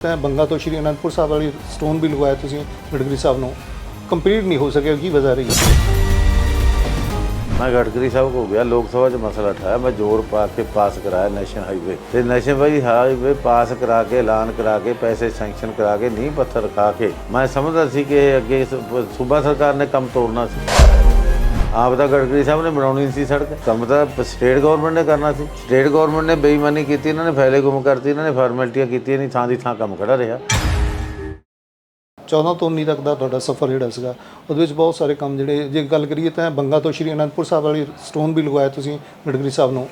ਤਾਂ ਬੰਗਾ ਤੋਂ ਸ਼੍ਰੀ ਅਨੰਦਪੁਰ ਸਾਹਿਬ ਵਾਲੀ ਸਟੋਨ ਵੀ ਲਗਵਾਇਆ ਤੁਸੀਂ ਗੜਗਰੀ ਸਾਹਿਬ ਨੂੰ। ਕੰਪਲੀਟ ਨਹੀਂ ਹੋ ਸਕਿਆ, ਕੀ ਵਜ੍ਹਾ ਰਹੀ? ਮੈਂ ਗਡਕਰੀ ਸਾਹਿਬ ਕੋ ਗਿਆ, ਲੋਕ ਸਭਾ 'ਚ ਮਸਲਾ ਉਠਾਇਆ ਮੈਂ ਜ਼ੋਰ ਪਾ ਕੇ ਪਾਸ ਕਰਾਇਆ ਨੈਸ਼ਨਲ ਹਾਈਵੇ। ਤੇ ਨੈਸ਼ਨਲ ਵਾਈ ਹਾਈਵੇ ਪਾਸ ਕਰਾ ਕੇ, ਐਲਾਨ ਕਰਾ ਕੇ, ਪੈਸੇ ਸੈਂਕਸ਼ਨ ਕਰਾ ਕੇ, ਨੀਂਹ ਪੱਥਰ ਖਾ ਕੇ, ਮੈਂ ਸਮਝਦਾ ਸੀ ਕਿ ਅੱਗੇ ਸੂਬਾ ਸਰਕਾਰ ਨੇ ਕੰਮ ਤੋੜਨਾ ਸੀ। ਆਪ ਦਾ ਗਡਕਰੀ ਸਾਹਿਬ ਨੇ ਬਣਾਉਣੀ ਸੀ ਸੜਕ। ਕੰਮ ਤਾਂ ਸਟੇਟ ਗਵਰਨਮੈਂਟ ਨੇ ਕਰਨਾ ਸੀ। ਸਟੇਟ ਗਵਰਨਮੈਂਟ ਨੇ ਬੇਈਮਾਨੀ ਕੀਤੀ ਇਹਨਾਂ ਨੇ ਫਾਈਲੇ ਗੁੰਮ ਕਰਤੀ ਇਹਨਾਂ ਨੇ ਫਾਰਮੈਲਿਟੀਆਂ ਕੀਤੀਆਂ ਨਹੀਂ ਥਾਂ ਦੀ ਥਾਂ ਕੰਮ ਖੜਾ ਰਿਹਾ। 14 ਤੋਂ 19 ਤੱਕ ਦਾ ਤੁਹਾਡਾ ਸਫ਼ਰ ਜਿਹੜਾ ਸੀਗਾ ਉਹਦੇ ਵਿੱਚ ਬਹੁਤ ਸਾਰੇ ਕੰਮ ਜਿਹੜੇ ਜੇ ਗੱਲ ਕਰੀਏ ਤਾਂ ਬੰਗਾ ਤੋਂ ਸ਼੍ਰੀ ਅਨੰਦਪੁਰ ਸਾਹਿਬ ਵਾਲੀ ਸਟੋਨ ਵੀ ਲਗਵਾਇਆ ਤੁਸੀਂ ਗੜਗਰੀ ਸਾਹਿਬ ਨੂੰ।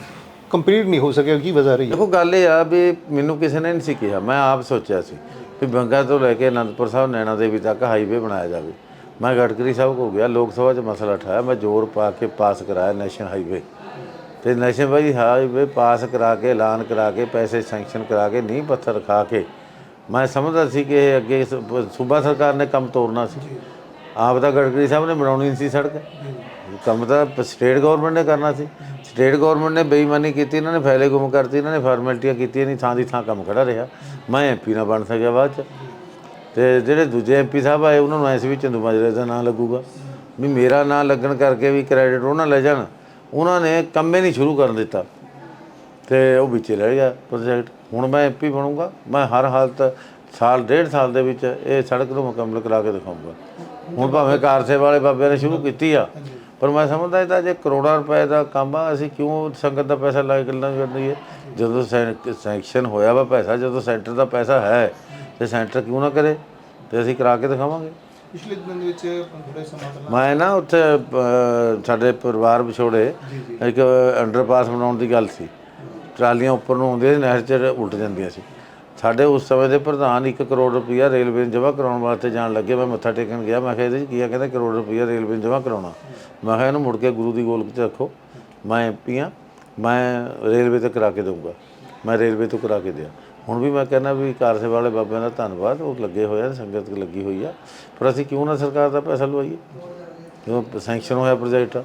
ਕੰਪਲੀਟ ਨਹੀਂ ਹੋ ਸਕਿਆ ਕੀ ਵਜ੍ਹਾ ਰਹੀ? ਹੈ ਦੇਖੋ ਗੱਲ ਇਹ ਆ ਵੀ ਮੈਨੂੰ ਕਿਸੇ ਨੇ ਨਹੀਂ ਸੀ ਕਿਹਾ ਮੈਂ ਆਪ ਸੋਚਿਆ ਸੀ ਵੀ ਬੰਗਾ ਤੋਂ ਲੈ ਕੇ ਅਨੰਦਪੁਰ ਸਾਹਿਬ ਨੈਣਾ ਦੇਵੀ ਤੱਕ ਹਾਈਵੇ ਬਣਾਇਆ ਜਾਵੇ। ਮੈਂ ਗਡਕਰੀ ਸਾਹਿਬ ਕੋ ਗਿਆ, ਲੋਕ ਸਭਾ 'ਚ ਮਸਲਾ ਉਠਾਇਆ ਮੈਂ ਜ਼ੋਰ ਪਾ ਕੇ ਪਾਸ ਕਰਾਇਆ ਨੈਸ਼ਨਲ ਹਾਈਵੇ। ਤੇ ਨੈਸ਼ਨਲ ਵਾਈ ਹਾਈਵੇ ਪਾਸ ਕਰਾ ਕੇ, ਐਲਾਨ ਕਰਾ ਕੇ, ਪੈਸੇ ਸੈਂਕਸ਼ਨ ਕਰਾ ਕੇ, ਨੀਂਹ ਪੱਥਰ ਖਾ ਕੇ, ਮੈਂ ਸਮਝਦਾ ਸੀ ਕਿ ਇਹ ਅੱਗੇ ਸੂਬਾ ਸਰਕਾਰ ਨੇ ਕੰਮ ਤੋੜਨਾ ਸੀ। ਆਪ ਦਾ ਗਡਕਰੀ ਸਾਹਿਬ ਨੇ ਬਣਾਉਣੀ ਸੀ ਸੜਕ। ਕੰਮ ਤਾਂ ਸਟੇਟ ਗਵਰਨਮੈਂਟ ਨੇ ਕਰਨਾ ਸੀ। ਸਟੇਟ ਗਵਰਨਮੈਂਟ ਨੇ ਬੇਈਮਾਨੀ ਕੀਤੀ, ਇਹਨਾਂ ਨੇ ਫੈਲੇ ਗੁੰਮ ਕਰਤੀ, ਇਹਨਾਂ ਨੇ ਫਾਰਮੈਲਿਟੀਆਂ ਕੀਤੀਆਂ ਨਹੀਂ, ਥਾਂ ਦੀ ਥਾਂ ਕੰਮ ਖੜਾ ਰਿਹਾ। ਮੈਂ ਐਮਪੀ ਨਾ ਬਣ ਸਕਿਆ ਬਾਅਦ ਚ। ਤੇ ਜਿਹੜੇ ਦੂਜੇ ਐਮਪੀ ਸਾਹਿਬ ਆਏ, ਉਹਨਾਂ ਨੂੰ ਐਸੀ ਵੀ ਚੰਦੂ ਮਾਜਰੇ ਦਾ ਨਾਂ ਲੱਗੂਗਾ। ਵੀ ਮੇਰਾ ਨਾਂ ਲੱਗਣ ਕਰਕੇ ਵੀ ਕ੍ਰੈਡਿਟ ਉਹਨਾਂ ਲੈ ਜਾਣ। ਉਹਨਾਂ ਨੇ ਕੰਮੇ ਨਹੀਂ ਸ਼ੁਰੂ ਕਰਨ ਦਿੱਤਾ। ਤੇ ਉਹ ਵਿੱਚੇ ਰਹਿ ਗਿਆ ਪ੍ਰੋਜੈਕਟ ਹੁਣ ਮੈਂ ਐਮਪੀ ਬਣੂੰਗਾ। ਮੈਂ ਹਰ ਹਾਲਤ ਸਾਲ, ਡੇਢ ਸਾਲ ਦੇ ਵਿੱਚ ਇਹ ਸੜਕ ਨੂੰ ਮੁਕੰਮਲ ਕਰਾ ਕੇ ਦਿਖਾਊਂਗਾ। ਹੁਣ ਭਾਵੇਂ ਕਾਰਸੇ ਵਾਲੇ ਬਾਬਿਆਂ ਨੇ ਸ਼ੁਰੂ ਕੀਤੀ ਆ, ਪਰ ਮੈਂ ਸਮਝਦਾ ਇਹਦਾ ਜੇ ਕਰੋੜਾਂ ਰੁਪਏ ਦਾ ਕੰਮ ਆ, ਅਸੀਂ ਕਿਉਂ ਸੰਗਤ ਦਾ ਪੈਸਾ ਲਾ ਕੇ ਗੱਲਾਂ ਕਰਨੀ ਹੈ ਜਦੋਂ ਸੈਂ- ਸੈਂਕਸ਼ਨ ਹੋਇਆ ਵਾ ਪੈਸਾ, ਜਦੋਂ ਸੈਂਟਰ ਦਾ ਪੈਸਾ ਹੈ ਤੇ ਸੈਂਟਰ ਕਿਉਂ ਨਾ ਕਰੇ? ਤੇ ਅਸੀਂ ਕਰਾ ਕੇ ਦਿਖਾਵਾਂਗੇ। ਪਿਛਲੇ ਦਿਨਾਂ ਦੇ ਵਿੱਚ ਥੋੜੇ ਸਮਾਂ ਪਹਿਲਾਂ ਮੈਂ ਨਾ ਉੱਥੇ ਸਾਡੇ ਪਰਿਵਾਰ ਵਿਛੋੜੇ ਇੱਕ ਅੰਡਰਪਾਸ ਬਣਾਉਣ ਦੀ ਗੱਲ ਸੀ। ਟਰਾਲੀਆਂ ਉੱਪਰ ਨੂੰ ਆਉਂਦੀਆਂ ਸੀ ਨਹਿਰ 'ਚ ਉਲਟ ਜਾਂਦੀਆਂ ਸੀ। ਸਾਡੇ ਉਸ ਸਮੇਂ ਦੇ ਪ੍ਰਧਾਨ 1 ਕਰੋੜ ਰੁਪਈਆ ਰੇਲਵੇ ਨੂੰ ਜਮ੍ਹਾਂ ਕਰਾਉਣ ਵਾਸਤੇ ਜਾਣ ਲੱਗੇ। ਮੈਂ ਮੱਥਾ ਟੇਕਣ ਗਿਆ ਮੈਂ ਕਿਹਾ ਇਹਦੇ 'ਚ ਕੀ ਆ? ਕਹਿੰਦਾ ਕਰੋੜ ਰੁਪਈਆ ਰੇਲਵੇ ਨੂੰ ਜਮ੍ਹਾਂ ਕਰਾਉਣਾ। ਮੈਂ ਕਿਹਾ ਇਹਨੂੰ ਮੁੜ ਕੇ ਗੁਰੂ ਦੀ ਗੋਲਕ 'ਚ ਰੱਖੋ। ਮੈਂ ਐਮਪੀ ਹਾਂ ਮੈਂ ਰੇਲਵੇ ਤੇ ਕਰਾ ਕੇ ਦਊਂਗਾ। ਮੈਂ ਰੇਲਵੇ ਤੋਂ ਕਰਾ ਕੇ ਦਿਆਂ। ਹੁਣ ਵੀ ਮੈਂ ਕਹਿੰਦਾ ਵੀ ਕਾਰ ਸੇਵਾ ਵਾਲੇ ਬਾਬਿਆਂ ਦਾ ਧੰਨਵਾਦ, ਉਹ ਲੱਗੇ ਹੋਏ ਆ, ਸੰਗਤ ਲੱਗੀ ਹੋਈ ਆ। ਪਰ ਅਸੀਂ ਕਿਉਂ ਨਾ ਸਰਕਾਰ ਦਾ ਪੈਸਾ ਲਵਾਈਏ? ਕਿਉਂ ਸੈਂਕਸ਼ਨ ਹੋਇਆ ਪ੍ਰੋਜੈਕਟ